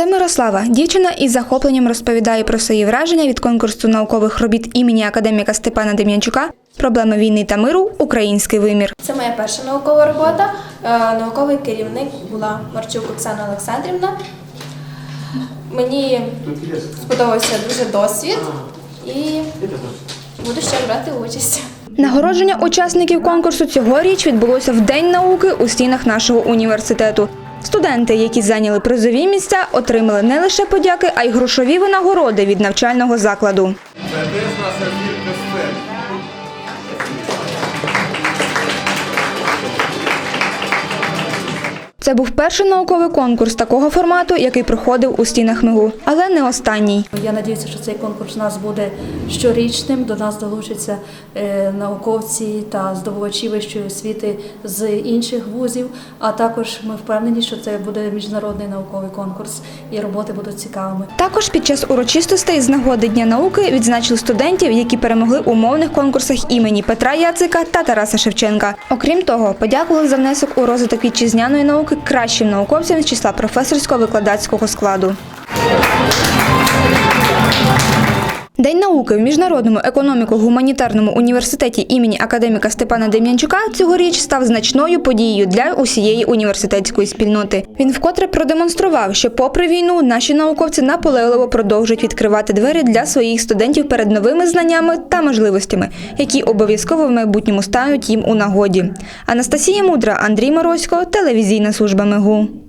Це Мирослава. Дівчина із захопленням розповідає про свої враження від конкурсу наукових робіт імені академіка Степана Дем'янчука Проблеми війни та миру Український вимір. Це моя перша наукова робота. Е, Науковий керівник була Марчук Оксана Олександрівна. Мені сподобався дуже досвід і буду ще брати участь. Нагородження учасників конкурсу цьогоріч відбулося в День науки у стінах нашого університету. Студенти, які зайняли призові місця, отримали не лише подяки, а й грошові винагороди від навчального закладу. Це теж наша зірка Це був перший науковий конкурс такого формату, який проходив у стінах МИГУ, але не останній. Я надіюся, що цей конкурс у нас буде щорічним. До нас долучаться е, науковці та здобувачі вищої освіти з інших вузів. А також ми впевнені, що це буде міжнародний науковий конкурс і роботи будуть цікавими. Також під час урочистостей з нагоди Дня науки відзначили студентів, які перемогли у мовних конкурсах імені Петра Яцика та Тараса Шевченка. Окрім того, подякували за внесок у розвиток вітчизняної науки кращим науковцям з числа професорського викладацького складу. День науки в міжнародному економіко-гуманітарному університеті імені академіка Степана Дем'янчука цьогоріч став значною подією для усієї університетської спільноти. Він вкотре продемонстрував, що, попри війну, наші науковці наполегливо продовжують відкривати двері для своїх студентів перед новими знаннями та можливостями, які обов'язково в майбутньому стануть їм у нагоді. Анастасія Мудра, Андрій Морозько, телевізійна служба МИГУ.